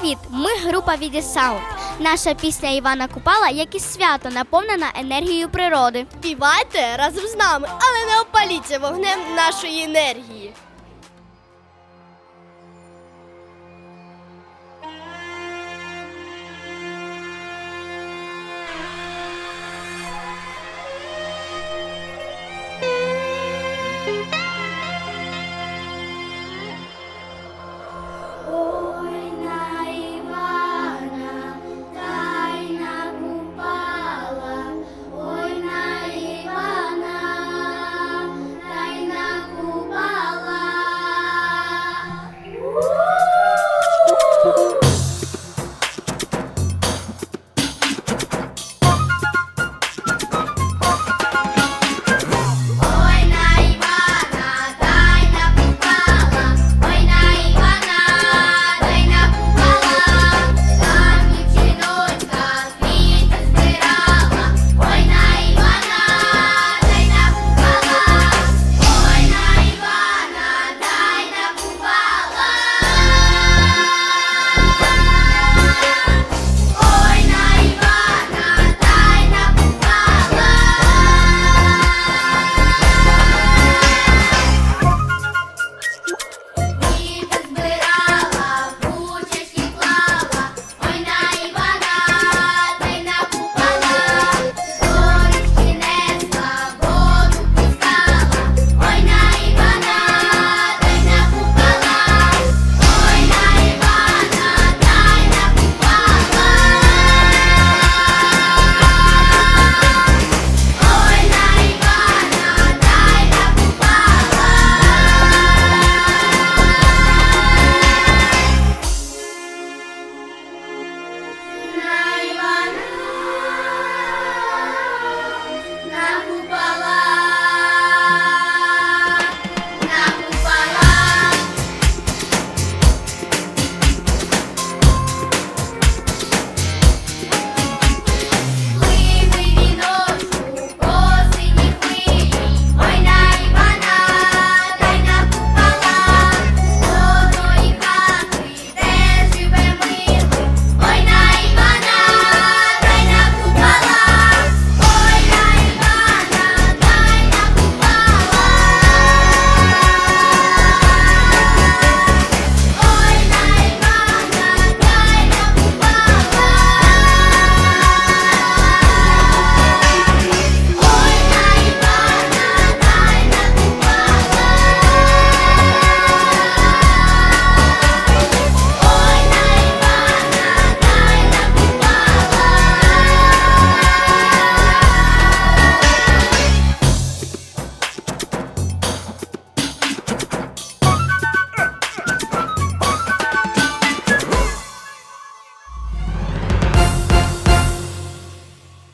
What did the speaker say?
Привіт! Ми група Віді Саунд. Наша пісня Івана Купала, як і свято, наповнена енергією природи. Співайте разом з нами, але не опаліться вогнем нашої енергії.